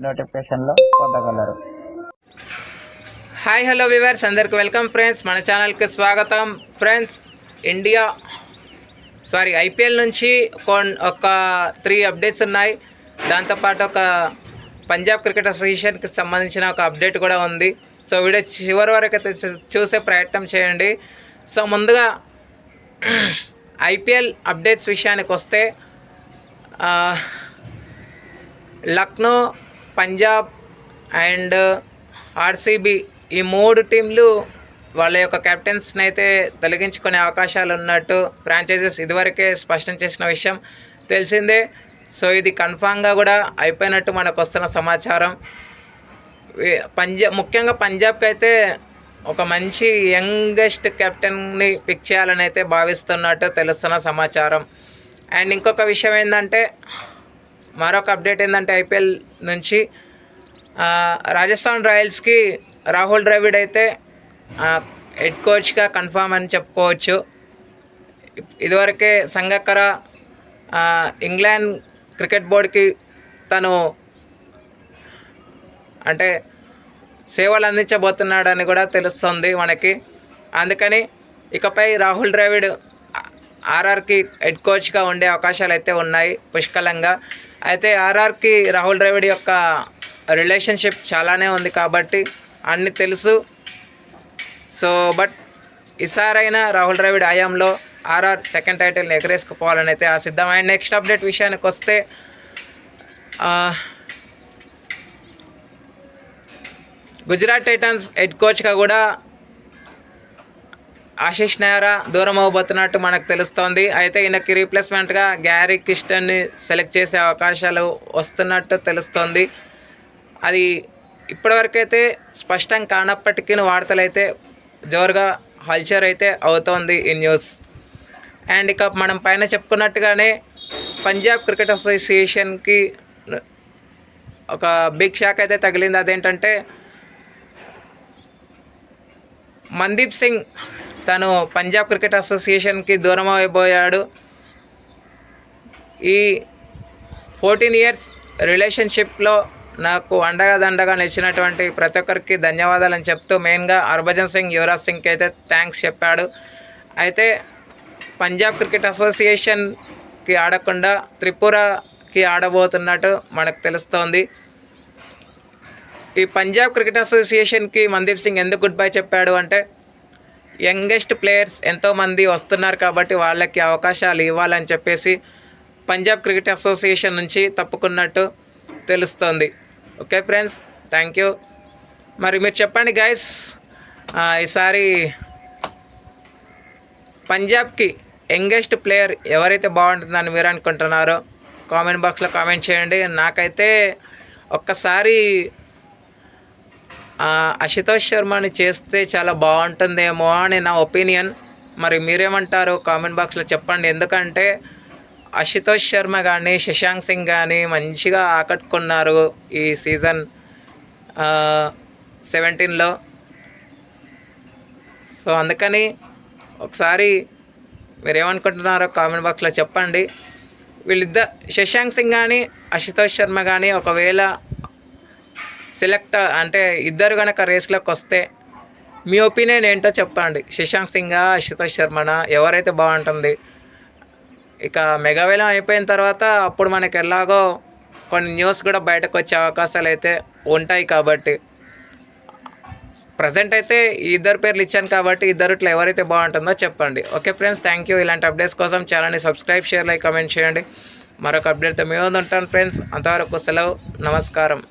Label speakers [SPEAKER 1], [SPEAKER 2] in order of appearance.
[SPEAKER 1] నోటిఫికేషన్లో పొందగలరు.
[SPEAKER 2] Hi hello viewers అందరికి వెల్కమ్ ఫ్రెండ్స్ మన ఛానల్కి స్వాగతం. ఫ్రెండ్స్ ఇండియా సారీ ఐపీఎల్ నుంచి కొన్ ఒక త్రీ అప్డేట్స్ ఉన్నాయి. దాంతోపాటు ఒక పంజాబ్ క్రికెట్ అసోసియేషన్కి సంబంధించిన ఒక అప్డేట్ కూడా ఉంది. సో వీడియో చివరి వరకు అయితే చూ- చూసే ప్రయత్నం చేయండి. సో ముందుగా ఐపీఎల్ అప్డేట్స్ విషయానికి వస్తే లక్నో పంజాబ్ అండ్ ఆర్సీబీ ఈ మూడు టీంలు వాళ్ళ యొక్క కెప్టెన్స్ని అయితే తొలగించుకునే అవకాశాలు ఉన్నట్టు ఫ్రాంచైజెస్ ఇదివరకే స్పష్టం చేసిన విషయం తెలిసిందే. సో ఇది కన్ఫామ్గా కూడా అయిపోయినట్టు మనకు వస్తున్న సమాచారం. పంజాబ్ ముఖ్యంగా పంజాబ్కి అయితే ఒక మంచి యంగెస్ట్ కెప్టెన్ని పిక్ చేయాలని అయితే భావిస్తున్నట్టు తెలుస్తున్న సమాచారం. అండ్ ఇంకొక విషయం ఏంటంటే మరొక అప్డేట్ ఏంటంటే ఐపీఎల్ నుంచి రాజస్థాన్ రాయల్స్కి రాహుల్ ద్రవిడ్ అయితే హెడ్ కోచ్గా కన్ఫామ్ అని చెప్పుకోవచ్చు. ఇదివరకే సంగక్కర ఇంగ్లాండ్ క్రికెట్ బోర్డుకి తను అంటే సేవలు అందించబోతున్నాడని కూడా తెలుస్తుంది మనకి. అందుకని ఇకపై రాహుల్ ద్రావిడ్ ఆర్ఆర్కి హెడ్ కోచ్గా ఉండే అవకాశాలు అయితే ఉన్నాయి పుష్కలంగా. అయితే ఆర్ఆర్కి రాహుల్ ద్రవిడ్ యొక్క రిలేషన్షిప్ చాలానే ఉంది కాబట్టి అన్ని తెలుసు. సో బట్ ఈసారైనా రాహుల్ ద్రవిడ్ హయాంలో ఆర్ఆర్ సెకండ్ టైటిల్ని ఎగరేసుకుపోవాలని అయితే ఆశిద్దాం. అండ్ నెక్స్ట్ అప్డేట్ విషయానికి వస్తే గుజరాత్ టైటన్స్ హెడ్ కోచ్గా కూడా ఆశీష్ నెహ్రా దూరం అవబోతున్నట్టు మనకు తెలుస్తోంది. అయితే ఈయనకి రీప్లేస్మెంట్గా గ్యారీ కిస్టన్ని సెలెక్ట్ చేసే అవకాశాలు వస్తున్నట్టు తెలుస్తోంది. అది ఇప్పటివరకైతే స్పష్టం కానప్పటికీ వార్తలు అయితే జోరుగా హల్చర్ అయితే అవుతోంది ఈ న్యూస్. అండ్ ఇక మనం పైన చెప్పుకున్నట్టుగానే పంజాబ్ క్రికెట్ అసోసియేషన్కి ఒక బిగ్ షాక్ అయితే తగిలింది. అదేంటంటే మందీప్ సింగ్ తను పంజాబ్ క్రికెట్ అసోసియేషన్కి దూరం అయిపోయాడు. ఈ ఫోర్టీన్ ఇయర్స్ రిలేషన్షిప్లో నాకు అండగా దండగా నిలిచినటువంటి ప్రతి ఒక్కరికి ధన్యవాదాలని చెప్తూ మెయిన్గా హర్భజన్ సింగ్ యువరాజ్ సింగ్కి అయితే థ్యాంక్స్ చెప్పాడు. అయితే పంజాబ్ క్రికెట్ అసోసియేషన్కి ఆడకుండా త్రిపురకి ఆడబోతున్నట్టు మనకు తెలుస్తోంది. ఈ పంజాబ్ క్రికెట్ అసోసియేషన్కి మందీప్ సింగ్ ఎందుకు గుడ్ బై చెప్పాడు అంటే యంగెస్ట్ ప్లేయర్స్ ఎంతోమంది వస్తున్నారు కాబట్టి వాళ్ళకి అవకాశాలు ఇవ్వాలని చెప్పేసి పంజాబ్ క్రికెట్ అసోసియేషన్ నుంచి తప్పుకున్నట్టు తెలుస్తోంది. Okay friends thank you. మరి మీరు చెప్పండి గైస్ ఈసారి పంజాబ్కి యంగెస్ట్ ప్లేయర్ ఎవరైతే బాగుంటుందని మీరు అనుకుంటున్నారో కామెంట్ బాక్స్లో కామెంట్ చేయండి. నాకైతే ఒక్కసారి అశుతోష్ శర్మని చేస్తే చాలా బాగుంటుందేమో అని నా ఒపీనియన్. మరి మీరేమంటారు? కామెంట్ బాక్స్లో చెప్పండి. ఎందుకంటే అశుతోష్ శర్మ కానీ శశాంక్ సింగ్ కానీ మంచిగా ఆకట్టుకున్నారు ఈ సీజన్ సెవెంటీన్లో. సో అందుకని ఒకసారి మీరు ఏమనుకుంటున్నారో కామెంట్ బాక్స్లో చెప్పండి. వీళ్ళిద్దరు శశాంక్ సింగ్ కానీ అశుతోష్ శర్మ కానీ ఒకవేళ సెలెక్ట్ అంటే ఇద్దరు కనుక రేస్లోకి వస్తే మీ ఒపీనియన్ ఏంటో చెప్పండి. శశాంక్ సింగా అశుతోష్ శర్మన? ఎవరైతే బాగుంటుంది? ఇక మెగావేలం అయిపోయిన తర్వాత అప్పుడు మనకి ఎలాగో కొన్ని న్యూస్ కూడా బయటకు వచ్చే అవకాశాలు అయితే ఉంటాయి కాబట్టి. ప్రజెంట్ అయితే ఇద్దరు పేర్లు ఇచ్చాను కాబట్టి ఇద్దరిట్లో ఎవరైతే బాగుంటుందో చెప్పండి. Okay friends thank you. ఇలాంటి అప్డేట్స్ కోసం ఛానల్ని సబ్స్క్రైబ్ షేర్ లైక్ కమెంట్ చేయండి. మరొక అప్డేట్తో మేము ఉంటాను ఫ్రెండ్స్. అంతవరకు సెలవు. నమస్కారం.